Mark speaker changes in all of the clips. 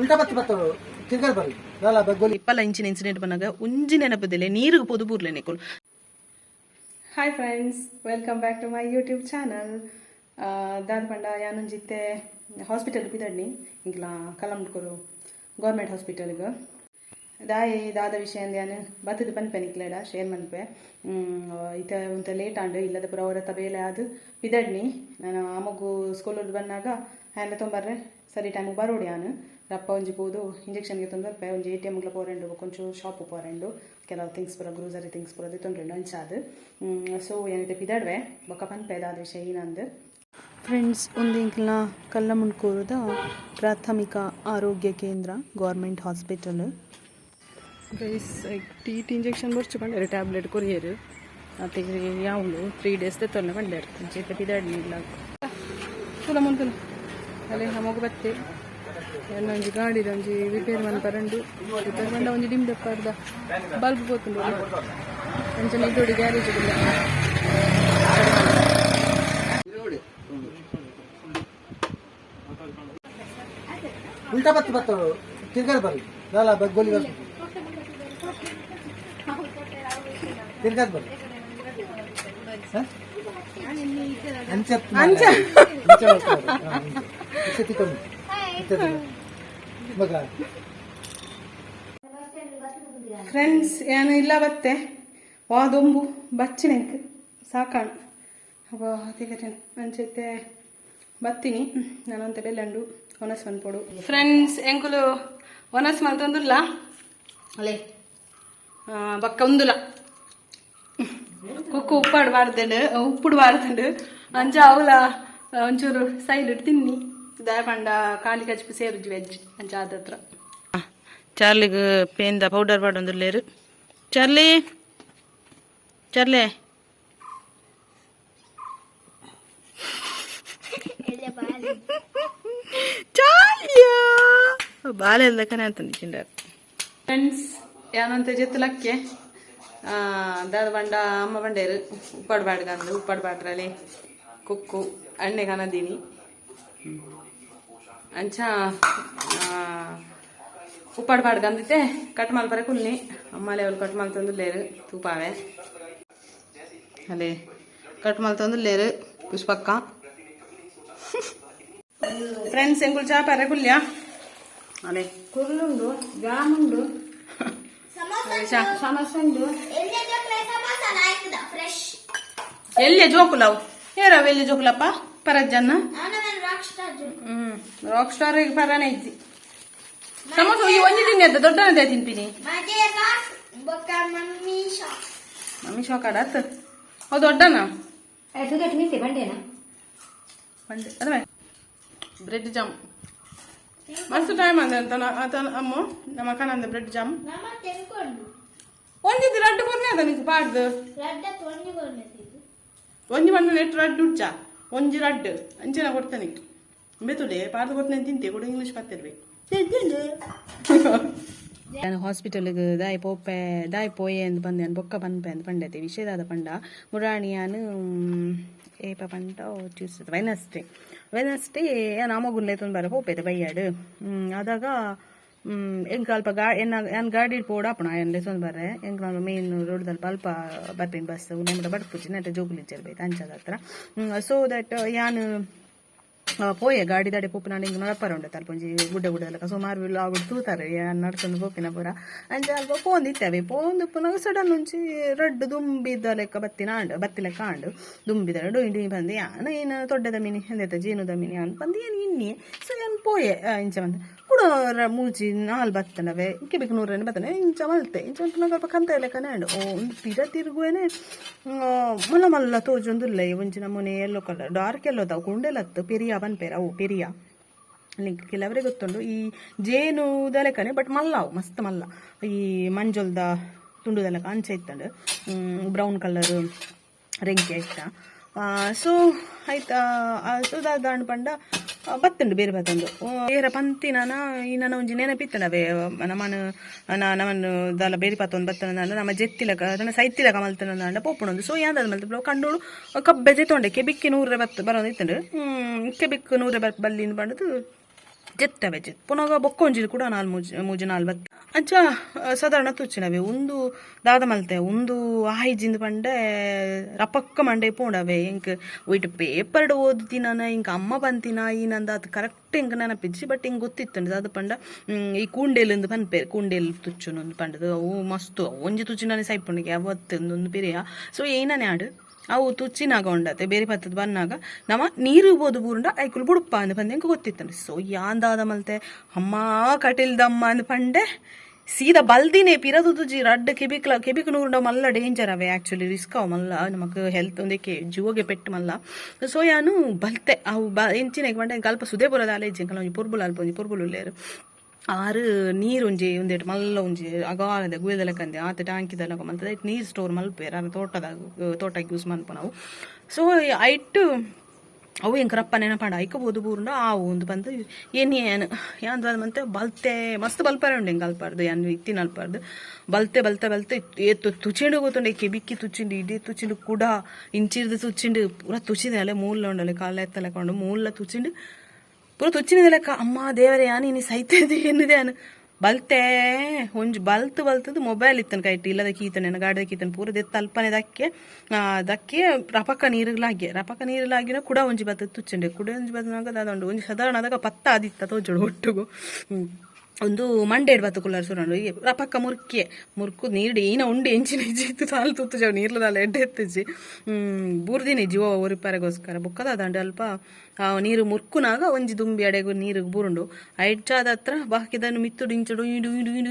Speaker 1: ಉಲ್ಟಾ ಬತ್ತಿ ಬತ್ತವು ತಿರ್ಗಲ್ ಬರಿ ಲಾಲ ಬಗ್ಗೋಲಿ.
Speaker 2: ಇಪ್ಪಲ್ಲ ಇಂಚಿನ ಇನ್ಸಿಡೆಂಟ್ ಬಂದಾಗ ಉಂಜಿ ನೆನಪದಿಲ್ಲ ನೀರಿಗೆ ಪೊದು ಬೂರ್ಲೆ ನಿಕುಲ್. Hi friends welcome back to my YouTube channel ದಾದ ಪಂಡ ಯಾನೊಂಜಿತ್ತೆ ಹಾಸ್ಪಿಟಲ್ ಬಿದಡ್ನಿ ಇಂಕ್ಲ ಕಲಂಡ್ಕೊರು ಗೌರ್ಮೆಂಟ್ ಹಾಸ್ಪಿಟಲ್ಗೆ ದಾಯಿ ದಾದ ವಿಷಯ ಅಂದ್ಯಾನು ಬತ್ತದ ಪನ್ಪೆ ನಿಕ್ಲೇಡ ಶೇರ್ ಮನ್ಪೆ. ಇತ ಒಂತ ಲೇಟ್ ಆಂಡು ಇಲ್ಲದ ಪುರ ಅವರ ಬೇಲೆ ಅದು ಬಿದಡ್ನಿ ನಾನು ಮಗು ಸ್ಕೂಲಲ್ಲಿ ಬಂದಾಗ ಹ್ಯಾಂಡ ತೊಂಬರ್ರೆ ಸರಿ ಟೈಮ್ ಬರೋಡಿ ನಾನು ರಪ್ಪ ಒಂಜಿ ಪೋದು ಇಂಜೆಕ್ಷನ್ಗೆ ತೊಂದರ್ಪೆ ಒಂಜಿ ಎ ಟಿ ಎಮ್ಗೆ ಪೋರೆಂಡು ಕೊಂಚು ಶಾಪ್ ಪೋರೆಂಡು ಕೆಲವು ಥಿಂಗ್ಸ್ ಪೂರ ಗ್ರೂಸರಿ ಥಿಂಗ್ಸ್ ಪುರ ತೊಂಡ್ರೆಂಡು ಅಂಚಾದು ಸೊ ಏನಿದೆ ಪಿದಾಡ್ವೆ ಬೊಕ್ಕ ಪನ್ಪೆ ದಾದ ವಿಷಯ ಏನಂದು. ಫ್ರೆಂಡ್ಸ್ ಒಂದು ಇಂಕ್ಲ ಕಲ್ಲಮುಣ್ಕೂರದ ಪ್ರಾಥಮಿಕ ಆರೋಗ್ಯ ಕೇಂದ್ರ ಗೌರ್ಮೆಂಟ್ ಹಾಸ್ಪಿಟಲ್ ಗೈಸ್ ಟೀಟ್ ಇಂಜೆಕ್ಷನ್ ಬರ್ಚು ಬಂಡೇರು ಟ್ಯಾಬ್ಲೆಟ್ ಕೊರಿಯರು ಮತ್ತೆ ಯಾವಳು ತ್ರೀ ಡೇಸ್ ತೊಂದು ಬಂಡೇರು ಜೊತೆ ಪಿದಾಡ್ನಿಲ್ಲ ತುಲ ಮುಂತುಲು ಅಲ್ಲೇ ನಮಗು ಬತ್ತೆ. ಒಂಜಿ ಗಾಡಿ ಒಂಜಿ ರಿಪೇರ್ ಮನೆ ಪರಂಡು ರಿಪೇರ್ ಮಂಡ ಒಂಜಿ ಡಿಮ್ ದಪ್ಪಾರ್ದ ಬಲ್ಬ್ ಪೋತುಂಡು ಅಂಚನೆ ಇದೋಡಿ ಗ್ಯಾರೇಜ್ ಇಲ್ಲ
Speaker 1: ಉಲ್ಟಾ ಬತ್ತು ಬತ್ತು ತಿರ್ಗಾಡ್ ಬರ್ರಿ ಲಾಲ ಬಗ್ಗೋಲಿ ಬರ್ರಿ ತಿರ್ಗಾಡ್ ಬರ್ರಿ ಅಂಚೆ ಅಂಚೆ ಅಂಚೆ ತಿಕೊಂಡು
Speaker 2: ಫ್ರೆಂಡ್ಸ್ ಏನು ಇಲ್ಲ ಬತ್ತೆ. ವಾದೊಂಬು ಬಚ್ಚಿನೆಂಕ್ ಸಾಕಾಣು. ಅವ ತಿಗಟೇನು ಬತ್ತಿನಿ. ನಾನಂತ ಬೆಲ್ಲಂಡು ಒನಸ್ ಮನ್ಪೊಡು ಫ್ರೆಂಡ್ಸ್ ಎಂಕುಲು ಒನಸ್ ಮಂತೊಂದುಲ್ಲ ಅಲೆ. ಬಕ್ಕ ಒಂದುಲ ಕುಕ್ಕು ಉಪ್ಪಾಡು ಬಾರ್ದಂಡು ಉಪ್ಪುಡು ಅಂಚ ಅವಲ, ಒಂಚೂರು ಸೈಡ್ ತಿನ್ನಿ. ದಯಪಂಡ ಕಾಲಿ ಕಚ್ಪಿ ಸೇರುಜಿ ವೆಜ್ ಅಂಚ ಆದತ್ರ ಚಾರ್ಲಿಗೆ ಪೇಂದ ಪೌಡರ್ ಪಾಡೊಂದು ಲೇರು ಚಾರ್ಲಿ ಚಾರ್ಲಿ. ಚಾರ್ಲಿಯಾ. ಬಾಲೆ ಎಲ್ಲಕನೆ ಅಂತಂದು ಚಿಂಡಾರ್ ಫ್ರೆಂಡ್ಸ್ ಯಾನಂತ ಜೆತ್ತಲಕ್ಕೆ ದಾದ ಬಂಡ ಅಮ್ಮ ಬಂಡೇರು ಉಪ್ಪಾಡ್ಬಾಡ್ಗಂದು ಬಾಡ್ಗಂದು ಉಪ್ಪಾಡು ಬಾಡ್ರಲ್ಲಿ. ಕುಕ್ಕು ಎಣ್ಣೆ ಕನದೀನಿ ಅಂಚ ಉಪ್ಪಾಡ್ ಪಾಡ್ ಗಂದಿತ್ತೆ ಕಟ್ ಮಾಲ್ಪರೆ ಕುಲ್ನಿ. ಅಮ್ಮಲೆ ಅವ್ರು ಕಟ್ ಮಾಲ್ ತಂದು ಲೇರು ತೂಪಾವೆ. ಅಲ್ಲೇ ಕಟ್ ಮಾಲ್ ತಂದು ಲೇರು ಪುಷ್ಪಕ್ಕ. ಫ್ರೆಂಡ್ಸ್ ಎಂಗುಲ್ ಚಾಪಾರೆ ಕುಲ್ಯ? ಅಲೆ.
Speaker 3: ಕುರ್ಲುಂಡು ಜಾಮುಂಡು. ಸಮಸ ಉಂಡು.
Speaker 2: ಎಲ್ಲಿ ಜೋಕುಲವು ಏರವ ಎಲ್ಲಿ ಜೋಕುಲಪ್ಪ ಪರಜ್ಜನ್ನ? ಹ್ಮ್. ರಾಕ್ ಸ್ಟಾರ್ ಪರನೇ ಇದ್ದಿ. ಸಮೋಸ ಈ ಒಂಜಿ ತಿನ್ನಿ ಅದ ದೊಡ್ಡನದೇ ತಿನ್ಪಿನಿ
Speaker 3: ಮಮ್ಮಿ
Speaker 2: ಶಾಕ್ ಅತ್ತ ಅವು ದೊಡ್ಡನ?
Speaker 3: ಬಂಡೇನ?
Speaker 2: ಬಂದೆ ಅದೇ ಬ್ರೆಡ್ ಜಾಮ್ ಮಸ್ತ್ ಟೈಮ್ ಅಂದೆ ಅಂತ ಅಮ್ಮ ನಮ್ಮ ಬ್ರೆಡ್ ಜಾಮ್ ಒಂದಿದ್ದು ರಡ್ಡು ಕೊನ್ನೆ ಅದ ನಿಂಗೆ ಪಾಡ್ದು. ಒಂಜಿ ಬಂದ ನೆಟ್ ರಡ್ಡು ಉಚ್ಚ ಒಂಜಿ ರಡ್ಡು. ಅಂಚಿನ ಕೊಡ್ತಾನೆ. ಬೆತುಡೆ ಪಾಡ್ದು ಕೊಡ್ತಾನೆ ತಿಂತೆ, ಕೂಡ ಇಂಗ್ಲೀಷ್ ಪತ್ತಿರ್ಬೇಕು ನಾನು ಹಾಸ್ಪಿಟಲ್ಗೆ ದಾಯ್ ಪೋಪೆ ದಾಯ್ ಪೋಯೆ ಅಂತ ಬಂದೆ ನಾನು ಬೊಕ್ಕ ಬಂದ್ಪೆ ಅಂತ ಪಂಡೈತೆ ವಿಷಯದಾದ ಪಂಡ. ಮುರಾಣಿಯಾನು ಏಪ ಪಂಡ ಟ್ಯೂಸ್ಡೇ ವೆನಸ್ಡೇ ವೆನಸ್ಡೇ ನಾನು ಅಮ್ಮಗುನ್ಲೆ ತಂದು ಬರ ಹೋಪೇತೆ ಬೈಯಾಡು. ಅದಾಗ ಎಂಕ್ ಅಲ್ಪ ಗಾ ಎನ್ನ ನಾನು ಗಾಡಿ ಪೋಡ ಅಪ್ಪಣ ಎನ್ಲೆ ತಂದು ಬರ್ರೆ. ಎಂಕ್ ನಾನು ಮೇನ್ ರೋಡ್ದಲ್ಲಿ ಅಲ್ಪ ಬರ್ತೀನಿ, ಬಸ್ ನಮ್ಮ ಬಡ್ಪುಚ್ಚಿ ನೆಟ್ಟ ಜೋಗುಲಿ ಚೆಲ್ಬೇಕು ಅಂಚದ ಹತ್ರ. ಸೊ ದಟ್ ಯಾನು ಪೋಯೆ, ಗಾಡಿ ದಾಡಿ ಪೋಪಿನ ಹಿಂಗೆ ನಡಪರ ಉಂಡೆ ತಲ್ಪೊಂಜಿ ಗುಡ್ಡ ಗುಡ್ಡ ಸುಮಾರು ಆಗುಡು ತೂತಾರೆ ನಡ್ಕೊಂಡು ಪೋಪಿನ ಪೂರ. ಅಂಚೆ ಅಲ್ಪ ಪೋಂದಿತ್ತೇವೆ ಪೋಂದು ಪುನಗ ಸಡನ್ ಮುಂಚಿ ರಡ್ಡು ದುಂಬಿದ ಲೆಕ್ಕ ಬತ್ತಿನ ಆಂಡು, ಬತ್ತಿ ಲೆಕ್ಕ ಆಂಡು, ದುಂಬಿದ ಡೊಯ್ ಬಂದು ಯಾನ ಏನು ತೊಡ್ಡದ ಮೀನಿ ಎಂದೈತೆ ಜೇನುದ ಮೀನಿ ಅಂತ ಬಂದು, ಏನು ಇನ್ನಿ ಸೊ ಪೋಯೆ ಇಂಚ ಬಂದು, ಕೂಡ ಮೂಜಿ ನಾಲ್ ಬತ್ತನವೆ ಕಿಬಿಕ್ ಬೇಕು ನೂರನೇ ಬತ್ತನೆ, ಇಂಚ ಮಲ್ತೆ, ಇಂಚ ಒಂದು ಸ್ವಲ್ಪ ಕಂತ ಲೆಕ್ಕನೆ ಆಂಡು ಪಿರ ತಿರುಗುವೇನೆ ಮಲ್ಲ ಮಲ್ಲ ತೋಜೊಂದುಲ್ಲ, ಒಂಜಿ ಮೊನೆ ಎಲ್ಲೋ ಕಲರ್ ಡಾರ್ಕ್ ಎಲ್ಲೋ ತಾವು ಗುಂಡೆಲತ್ತು ಪೆರಿಯ ಬನ್ಪೇರ ಅವು ಪೆರಿಯ. ಲಿಂಕ್ ಕೆಲವರೇ ಗೊತ್ತುಂಡು ಈ ಜೇನು ಲೆಕ್ಕನೆ ಬಟ್ ಮಲ್ಲಾವು, ಮಸ್ತ್ ಮಲ್ಲ. ಈ ಮಂಜೊಲ್ದ ತುಂಡುದ ಲೆಕ್ಕ ಅಂಚೆ ಇತ್ತಂಡು. ಬ್ರೌನ್ ಕಲರ್ ರೆಂಕೆ ಆಯ್ತಾ ಸೊ, ಆಯ್ತಾ ಸೊ ದಾಂಡ್ ಪಂಡ ಬತ್ತುಂಡು ಬೇರೆ ಏರ ಬೇರೆ ನಾನು, ಈ ನನ್ನ ಒಂಜಿ ನೆನಪಿತ್ತನವೇ ನಮ್ಮನ ನಮ್ಮನ್ನು ದಾಲ ಬೇರೆ ಪತ್ತೊಂದು ಬತ್ತನ ನಮ್ಮ ಜೆತ್ತಿಲಕ, ನನ್ನ ಸೈತಿಲಕ ಮಲ್ತನ ಅಂಡ ಪೋಪುಣೊಂದು ಸೊ ಯಾಂದ ಮಲ್ತ ಕಂಡೋಳು ಕಬ್ಬೆ ಜೆತ್ತೊಂಡೆ ಕೆಬಿಕ್ಕಿ ನೂರ ಬತ್ತು ಬರೋದು ಇತ್ತಂಡು ಕೆಬಿಕ್ ನೂರ ಬತ್ ಬಲ್ಲಿಂದ ಬಂಡದು. ಜೆತ್ತವೆ, ಜೆತ್. ಪುನಗ ಬೊಕ್ಕ ಒಂಜಿದು ಕೂಡ ನಾಲ್ ಮೂಜಿ ಮೂಜಿ ನಾಲ್ ಬತ್ತ ಅಂಚ ಸಾಧಾರಣ ತುಚ್ಚಿನವೆ ಒಂದು ದಾದ ಮಲ್ತೆ, ಒಂದು ಆಯ್ಜಿಂದ ಪಂಡೆ, ರಪಕ್ಕ ಮಂಡೆ ಪೋಂಡವೆ ಇಂಕ್ ಒಯ್ಟ್ ಪೇಪರ್ಡ್ ಓದ್ತಿನ ಇಂಕ ಅಮ್ಮ ಬಂತಿನ, ಈ ಅದು ಕರೆಕ್ಟ್ ಇಂಕ ನೆನಪಿಜ್ಜಿ. ಬಟ್ ಹಿಂಗೆ ಗೊತ್ತಿತ್ತಂಡ ಅದು ಪಂಡ ಈ ಕೂಂಡೆಲಿಂದ ಪನ್ಪೇರು ಕೂಂಡೇಲ್ ತುಚ್ಚುನೊಂದು ಪಂಡದು. ಅವು ಮಸ್ತು ಒಂಜಿ ತುಚ್ಚಿನ ಸೈಪುಂಡಿಗೆ ಅವತ್ತೊಂದು ಪಿರಿಯ. ಸೊ, ಏನನೇ ಆಡು? ಅವು ತುಚ್ಚಿನಾಗ ಉಂಡತೆ, ಬೇರೆ ಪತ್ತದ ಬಂದಾಗ ನಮ್ಮ ನೀರು ಬೋದು ಬೂರುಂಡ, ಐಕುಲು ಬುಡುಪ ಅಂದ್ ಪಂದೆ ಗೊತ್ತಿತ್ತಂಡೆ ಸೊ ಯಾಂದಾದ ಮಲ್ತೆ, ಅಮ್ಮ ಕಟಿಲ್ದಮ್ಮ ಅಂದ್ ಪಂಡೆ, ಸೀದಾ ಬಲ್ದಿನೇ ಪಿರದು ತುಜಿ ರಡ್ಡ ಕೆಬಿಕ್ಲ ಕೆಬಿಕ್ ನೂರುಂಡ ಮಲ್ಲ ಡೇಂಜರ್ ಅವೆ ಆಕ್ಚುಲಿ ರಿಸ್ಕ್ ಅವ ಮಲ್ಲ, ನಮಕ್ ಹೆಲ್ತ್ ಒಂದಕ್ಕೆ ಜೀವಗೆ ಪೆಟ್ಟು ಮಲ್ಲ. ಸೊ ಯಾನು ಬಲ್ತೆ, ಅವು ಬ, ಎಂಚಿನ ಪಂಡೆ ಅಲ್ಪ ಸುದೇ ಬರೋದು ಒಂಜಿ ಪುರ್ಬುಲ್ ಅಲ್ಪ ಪುರ್ಬುಲ್ ಉಳ್ಳೇರು ಆರು ನೀರು ಒಂಜಿ ಒಂದೇಟ್ ಮಲ್ಲ ಒಂಜಿ, ಅಗಾಲದ ಗುಯದಲ ಕಂದೆ ಆತ ಟ್ಯಾಂಕಿದಲ್ಲ ಮಂತದ ನೀರು ಸ್ಟೋರ್ ಮಲ್ಪೇರ ಆರು ತೋಟದಾಗ ತೋಟಕ್ಕೆ ಯೂಸ್ ಮನ್ಪ ನಾವು ಸೊ ಐಟ್, ಅವು ಹೆಂಗೆ ರಪ್ಪ ನೆನಪಂಡ? ಐಕಬೋದು ಬೂರುಂಡ ಆವು ಒಂದು ಬಂದು, ಏನು ಏನು ಯಾಂದ್ರ ಮತ್ತೆ ಬಲ್ತೆ, ಮಸ್ತ್ ಬಲ್ಪಾರ ಉಂಡು ಹೆಂಗೆ ಅಲ್ಪಾರ್ದು ಯಾನ್ ಇತ್ತಿನ ಅಲ್ಪಾರ್ದು. ಬಲ್ತೆ ಬಲ್ತೆ ಬಲ್ತೆ ಏತು ತುಚಿಂಡು ಗೊತ್ತುಂಡೆ ಕೆಬಿಕ್ಕಿ ತುಚಿಂಡು, ಇಡೀ ತುಚಿಂಡು ಕೂಡ, ಇಂಚಿರ್ದು ತುಚಿಂಡು, ಪೂರ ತುಚಿದೆ ಅಲ್ಲೇ ಮೂಲ ಉಂಡಲೆ ಕಾಲ ಎತ್ತಲೆಕೊಂಡು ಮೂಲ ತುಚ್ಚಿಂಡು ಪೂರ ತುಚ್ಚಿನ ಲೆಕ್ಕ, ಅಮ್ಮ, ದೇವರೇ, ಯಾನಿ ನೀ ಸೈತದೆ ಏನಿದೆ ಅನು. ಬಲ್ತೆ, ಒಂಜು ಬಲ್ತ್ ಬಲ್ತದು ಮೊಬೈಲ್ ಇತ್ತನ ಕೈಟ್, ಇಲ್ಲದ ಕೀತನ ಗಾಡಿದ ಕೀತನ, ಪೂರ ದೆತ್ತ ಅಲ್ಪನೆ ದಕ್ಕೆ ಅದಕ್ಕೆ ದಕ್ಕೆ ರಪಕ್ಕ ರಪಕ ನೀರಿಲಾಗಿನ ಕುಡ ಒಂಜಿ ಬತ್ತದ ತುಚ್ಚಂಡೆ. ಕುಡ ಒಂಜಿ ಬತ್ತನಾಗ ದಾದಂಡು ಒಂಜಿ ಸಾಧಾರಣ ಆದಾಗ ಪತ್ತ ಆದಿತ್ತ ತೋಜೋಡು ಒಟ್ಟುಗು. ಒಂದು ಮಂಡೇಡ್ ಬತ್ತು ಕುಲ್ಲರ್ ಸುರಂಡು ಈ ರಪಕ್ಕ ಮುರ್ಕೆ, ಮುರ್ಕು ನೀರ್ಡಿ ಈನ ಉಂಡು ಎಂಚಿನ ಇಜ್ಜಿತ್ತು ತಾಲು ತುತ್ತು ನೀರ್ಲದ ನೀರ್ಲದಾಲ ಎಡ್ಡೆ ಎತ್ತಿಜ್ಜಿ. ಬೂರ್ದಿನಿ ಜೀವ ಒರಿಪಾರೆಗೋಸ್ಕರ ಬುಕ್ಕದ ದಂಡೆ ಅಲ್ಪ ನೀರು ಮುರ್ಕುನಾಗ ಒಂಜಿ ದುಂಬಿ ಅಡೆಗು ನೀರು ಬೂರುಂಡು. ಐಟ್ಚಾದ ಹತ್ರ ಬಾಕಿದನ್ನು ಮಿತ್ತುಡು ಇಂಚಡು ಇಡು ಇಡು ಇಡು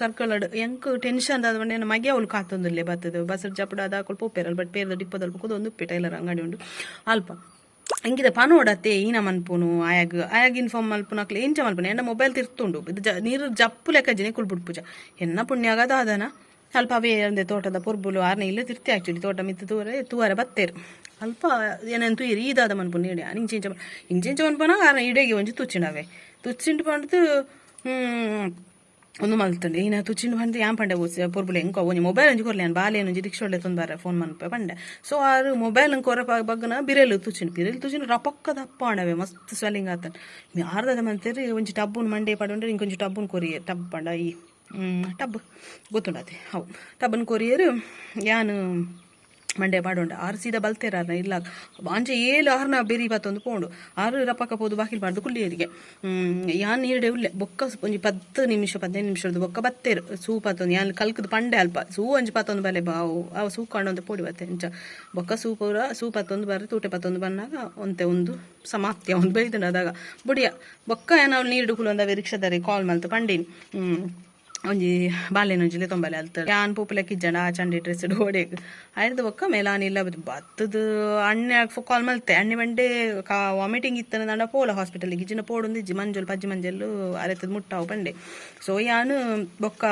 Speaker 2: ಸರ್ಕಲ್ ಅಡು, ಎಂಕ್ ಟೆನ್ಷನ್ ಆದ ಬಂಡೆ ಮಗೆ ಅವಳು ಕಾತೊಂದಿಲ್ಲೇ ಬರ್ತದೆ ಬಸರ್ ಚಪ್ಪಡ ಅದ ಪೇರಲ್, ಬಟ್ ಪೇರ್ದ ಡಿಪ್ಪದಲ್ಲಿ ಒಂದು ಟೈಲರ್ ಅಂಗಡಿ ಉಂಡು. ಅಲ್ಪ. ಎಂಕಿದ ಪನೋಡತ್ತೆ ಈನ ಮನ್ಪುನು ಆಯಾಗ ಆಯಾಗ ಇನ್ಫಾರ್ಮ್ ಮಲ್ಪುನಕ್ಲೆ ಎಂಚ ಮಲ್ಪುನ ಎಂಡ ಮೊಬೈಲ್ ತಿರ್ತುಂಡು ಇದು ಜ, ನೀರು ಜಪ್ಪು ಲೆಕ್ಕ ಜನೆ ಕುಲ್ಬಿಡ್ ಪೂಜ. ಎನ್ನ ಪುಣ್ಯಾಗದ ಅದನ ಅಲ್ಪ ಅವೇ ಅಂದೆ ತೋಟದ ಪೊರ್ಬುಲು, ಆರ್ನೆ ಇಲ್ಲ ತಿರ್ತಿ ಆಕ್ಚುಲಿ ತೋಟ ಮಿತ್ತ ತೂರೆ ತೂವರೆ ಬತ್ತೇರು. ಅಲ್ಪ ಏನಂತೂ ಇರಿ ಈದಾದ ಮನ್ಪುನ, ಇಡೆ ಇಂಚಿಂಚ ಇಂಚಿಂಚ ಮನ್ಪನ, ಆರ್ನ ಇಡೆಗೆ ಒಂಜಿ ತುಚ್ಚಿನವೆ. ತುಚ್ಚಿಂಡು ಬಂದು ಒಂದು ಮಲ್ತಂಡೆ ಇನ್ನ ತುಚಿಂಡು ಬಂದು ಯಾನ್ ಪಂಡೆ ಓಸಿ ಪೊರ್ಬುಲೆ ಎಂಕೋ ಒಂಜಿ ಮೊಬೈಲ್ ಒಂಜಿ ಕೊರ್ಲೆ ಬಾಲೆ ಒಂಜಿ ರಿಕ್ಷಾ ಒಳ್ಳೆ ತೊಂದರೆ ಫೋನ್ ಮನ್ಪ ಪಂಡೆ ಸೊ ಆರು ಮೊಬೈಲ್ ಕೊರ ಬಗ್ಗನ ಬಿರೆಲು ತುಚಿನ್. ಬಿರೆಲು ತುಚಿನ ರಪಕ್ಕ ದಪ್ಪ ಆಂಡವೆ ಮಸ್ತ್ ಸ್ವೆಲ್ಲಿಂಗ್ ಆತನ್. ಆರ್ದದ ಮಂತೇರಿ? ಒಂಜಿ ಟಬ್ಬುನ್ ಮಂಡೆ ಪಡೊಂಡ್ರೆ ಇಂಕೊಂಜಿ ಟಬ್ಬುನ್ ಕೊರಿಯರ್. ಟಬ್ ಪಂಡ, ಈ ಟಬ್ ಗೊತ್ತುಂಡತೆ? ಹೌ ಟಬ್ಬನ್ ಕೊರಿಯರ್, ಯಾನು ಮಂಡೆ ಮಾಡೋಂಡು ಆರು ಸೀದಾ ಬಲ್ತೇರಾರ್ನ ಇಲ್ಲ. ಅಂಚೆ ಏಳು, ಆರ್ನ ಬೇರಿ ಬತ್ತೊಂದು ಪೋಂಡು. ಆರು ರಪ್ಪಕ್ಕ ಪೋದು ಬಾಕಿಲ್ ಪಾಡ್ದು ಕುಳ್ಳಿಯರಿಗೆ ಯಾನ್ ನೀರಡೆ ಉಳ್ಳೆ ಬೊಕ್ಕ ಒಂಜಿ ಪತ್ತು ನಿಮಿಷ ಹದಿನೈದು ನಿಮಿಷದ ಬೊಕ್ಕ ಬತ್ತೇರು ಸೂ ಪತ್ತೊಂದು, ಯಾನ್ ಕಲ್ಕದ ಪಂಡೆ ಅಲ್ಪ. ಸೂ ಒಂಜಿ ಪತ್ತೊಂದು ಬಲೆ ಬಾವು ಅವು ಸೂ ಕಂಡೊಂದು ಪೋಡಿ ಬತ್ತೆ ಇಂಚ ಬೊಕ್ಕ ಸೂ ಪೂರ, ಸೂ ಪತ್ತೊಂದು ಬರ್ರಿ, ತೂಟೆ ಪತ್ತೊಂದು ಬಂದಾಗ ಒಂತೆ ಒಂದು ಸಮಾಪ್ತಿಯ ಒಂದು ಬೈದಂಡ ಅದಾಗ ಬುಡಿಯ, ಬೊಕ್ಕ ಏನೋ ನೀರು ಕುಲೊಂದ ರಿಕ್ಷಾದಾರಿ ಕಾಲ್ ಮಲ್ತು, ಪಂಡೀನಿ. ಹ್ಮ್. ಒಂಜಿ ಬಾಲೆನ ಒಂಜಿಲೆ ತೊಂಬಲೆ ಅಲ್ತರ್ ಯಾನ್ ಪೂಪಲಕ್ಕಿ ಜನ ಚಂಡಿ ಡ್ರೆಸ್ ಹೋಡೆ ಆಯ್ತು ಒಕ್ಕ ಮೇಲಾನ್ ಇಲ್ಲ ಬತ್ತದ ಅಣ್ಣೆ ಕಾಲ್ ಮಲ್ತೆ. ಅಣ್ಣೆ ಬಂಡೆ ಕಾ ವಾಮಿಟಿಂಗ್ ಇತ್ತನ ದಂಡ ಪೋಲ ಹಾಸ್ಪಿಟಲ್ ಗಿಜಿನ ಪೋಡೊಂದು ಇಜ್ಜಿ ಮಂಜುಲು, ಪಜ್ಜಿ ಮಂಜಲ್ಲು ಅರೆತದ ಮುಟ್ಟಾವು ಬಂಡೆ ಸೊ ಯಾನು ಬೊಕ್ಕ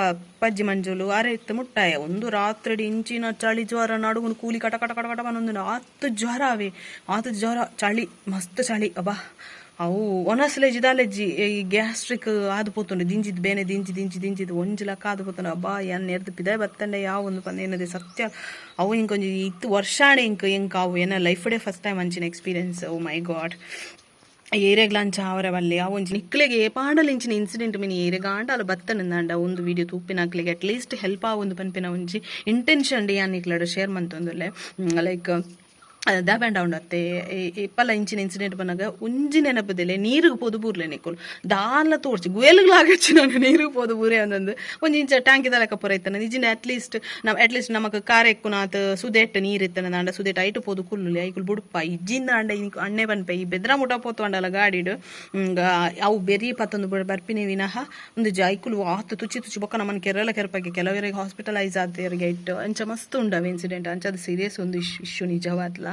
Speaker 2: ಪಜ್ಜಿ ಮಂಜುಲು ಅರೆತ್ತ ಮುಟ್ಟಾಯ. ಒಂದು ರಾತ್ರಿ ಇಂಚಿನ ಚಳಿ ಜ್ವರ ನಡುಗುನು ಕೂಲಿ ಕಟ ಕಟ ಕಟ ಕಟ ಬಂದೊಂದು ಆತು ಜ್ವರ ಅವೆ ಆತ ಜ್ವರ, ಚಳಿ, ಮಸ್ತ್ ಚಳಿ. ಅಬ್ಬಾ. ಅವು ಒನಸ್ಲೆ ಜಿದಾಲೆಜ್ಜಿ ಈ ಗ್ಯಾಸ್ಟ್ರಿಕ್ ಆದು ಪೋತುಂಡು, ದಿಂಜಿದ್ ಬೇನೆ ದಿಂಜಿ ದಿಂಜಿ, ದಿಂಜಿದ್ ಒಂಜಿ ಲಕ್ಕ ಆದು ಪೋತುಂಡು. ಅಬ್ಬಾ ಎನ್ ಎರ್ದು ಪಿದಾಯ್ ಬತ್ತಂಡೆ, ಯಾವ ಒಂದು ಪಂದ ಏನದೆ, ಸತ್ಯ. ಅವು ಇಂಕೊಂಜಿ ಇತ್ತು ವರ್ಷಾಣೆ ಇಂಕ ಇಂಕ ಅವು. ಏನ ಲೈಫ್ ಡೇ ಫಸ್ಟ್ ಟೈಮ್ ಅಂಚಿನ ಎಕ್ಸ್ಪೀರಿಯನ್ಸ್ ಓ ಮೈ ಗಾಡ್ ಏರೆಗ್ಲಾಂಚ ಅವರ ಬಲ್ಲೆ ಆ ಒಂಜಿ ನಿಕ್ಲೆಗೆ ಪಾಂಡಲಿಂಚಿನ ಇನ್ಸಿಡೆಂಟ್ ಮಿನಿ ಏರೆಗಾಂಡಾಲು ಬತ್ತನಂದಾಂಡ ಒಂದು ವಿಡಿಯೋ ತೂಪಿನಾಕ್ಲೆಗೆ ಅಟ್ ಲೀಸ್ಟ್ ಹೆಲ್ಪ್ ಆ ಒಂದು ಪನ್ಪಿನ ಒಂಜಿ ಇಂಟೆನ್ಷನ್ ಡಿ ಅನ್ನಿಕ್ಲಡು ಶೇರ್ ಮಂತೊಂದುಲ್ಲೆ. ಲೈಕ್ ದಾಬ್ ಆ್ಯಂಡ್ ಡೌನ್ ಅತ್ತೆ ಇಪ್ಪಲ್ಲ ಇಂಚಿನ ಇನ್ಸಿಡೆಂಟ್ ಬಂದಾಗ ಒಂಜಿ ನೆನಪದಿಲ್ಲ ನೀರಿಗೆ ಪೋದು ಬೂರ್ಲೆ ನಿಕ್ಕುಲು ದಾಲ ತೋರ್ಚಿ ಗುಯಲ್ಗಳಾಗಚ್ಚಿ ನಾನು ನೀರು ಪೋದು ಬೂರೆ ಅಂದಂದು. ಒಂಜಿ ಇಂಚ ಟ್ಯಾಂಕ್ ಲೆಕ್ಕ ಪೂರ ಇತ್ತಾನ. ನಿಜಿನ ಅಟ್ಲೀಸ್ಟ್ ನಮ್ಮ ಅಟ್ಲೀಸ್ಟ್ ನಮಕ್ ಕಾರ್ ಎಕ್ಕುನಾತ್ ಸುದೆಟ್ ನೀರು ಇತ್ತಾನ ದಾಂಡ. ಸುದೆಟ್ ಐಟು ಪೋದು ಕುಲ್ಲುಲಿ ಐಕುಲ್ ಬುಡುಪ. ಇಜ್ಜಿಂದ ಅಂಡ ಇನಿಕ್ ಅಣ್ಣೆ ಬನ್ಪೆ. ಈ ಬೆದ್ರ ಮುಟ ಪೋತು ಅಂಡಲ್ಲ ಗಾಡಿಡು. ಅವು ಬೆರಿ ಪತ್ತೊಂದು ಬರ್ಪಿನಿ ವಿನಃ ಒಂದು ಐಕುಲು ಆತು ತುಚಿ ತುಚಿ ಬೊಕ್ಕ ನಮ್ಮನ್ನು ಕೆರಳ ಕೆರಪಗೆ ಕೆಲವರಿಗೆ ಹಾಸ್ಪಿಟಲೈಸ್ ಆದವರಿಗೆ ಇಟ್ಟು. ಅಂಚ ಮಸ್ತ್ ಉಂಡವ ಇನ್ಸಿಡೆಂಟ್ ಅಂಚ ಅದು ಸೀರಿಯಸ್ ಒಂದು ಇಶ್ ಇಶ್ಯೂ ನಿಜವಾದ್ಲ.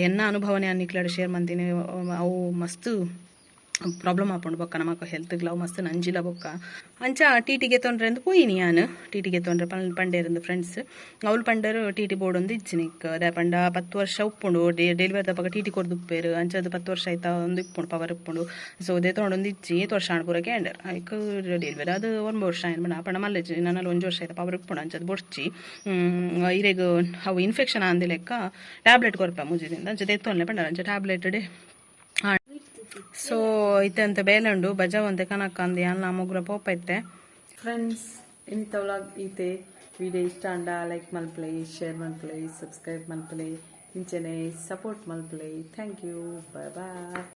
Speaker 2: ಎನ್ನ ಅನುಭವನೆ ಅನ್ನಿಕ್ಲಾಡ್ ಶೇರ್ ಮಂತೀನಿ ಅವು ಮಸ್ತ್ ಪ್ರಾಬ್ಲಮ್ ಆಪುಂಡು ಬೊಕ್ಕ ನಮಕ್ ಹೆಲ್ತ್ ಗ್ಲವ್ ಮಸ್ತ್ ನಂಜಿಲ ಬೊಕ್ಕ. ಅಂಚ ಟೀಟಿಗೆ ತೊಂದ್ರೆ ಅಂದು ಪೋಯಿನಿ ಯಾನು ಟೀಟಿಗೆ ತೊಂದ್ರೆ. ಪನ್ ಪಂಡೇರಂದು ಫ್ರೆಂಡ್ಸ್ ಅವ್ಲು ಪಂಡರು ಟೀಟಿ ಬೋರ್ಡ್ ಒಂದು ಇಜ್ಜಿನಿಕ್ ಅದೇ ಪಂಡ ಪತ್ತು ವರ್ಷ ಉಪ್ಪುಂಡು ಡೆಲಿವರಿ ದಪ್ಪಾಗ ಟಿ ಟಿ ಕೊರ್ದು ಉಪ್ಪೇರು. ಅಂಚದು ಪತ್ತು ವರ್ಷ ಆಯ್ತಾ, ಒಂದು ಇಪ್ಪುಂಡು ಪವರ್ ಇಪ್ಪುಂಡು ಸೊ ಅದೇ ತೊಗೊಂಡೊಂದು ಇಜ್ಜಿ ಏತ್ ವರ್ಷ ಆಡ್ಪುರ ಕ್ಯಾಂಡರ್ ಐಕ್ ಡೆಲಿವರಿ ಅದು ಒಂದು ವರ್ಷ ಏನು ಬಣ್ಣ ಪಂಡ ಮಲ್ಲ ನನ್ನಲ್ಲಿ ಒಂದು ವರ್ಷ ಆಯ್ತಾ ಪವರ್ ಇಪ್ಪುಂಡು ಅಂಚದು ಬೊಡ್ಚಿ ಇರೆಗ್ ಅವು ಇನ್ಫೆಕ್ಷನ್ ಆಂದಿ ಲೆಕ್ಕ ಟ್ಯಾಬ್ಲೆಟ್ ಕೊರಪ ಮುಜಿದಿಂದ. ಅಂಚದು ಎತ್ತೊನ್ಲೆ ಪಂಡ, ಅಂಚ ಟ್ಯಾಬ್ಲೆಟ್ ಡೇ ಸೊ ಇತ್ತಂತ ಬೇಲಂಡು, ಬಜಾವಂತೆ ಕನಕಂದಿ ಅನ್ನ ಮುಗ್ರ ಪೋಪೈತೆ ಫ್ರೆಂಡ್ಸ್ ಇಂತ ವ್ಲಾಗ್ ಈತೆ ವಿಡಿಯೋ ಇಷ್ಟ ಅಂಡ ಲೈಕ್ ಮಲ್ಪಲೆ ಶೇರ್ ಮಲ್ಪಲೆ ಸಬ್ಸ್ಕ್ರೈಬ್ ಮಲ್ಪಲೆ ಇಂಚನೆ support ಮಲ್ಪಲೆ. Thank you bye bye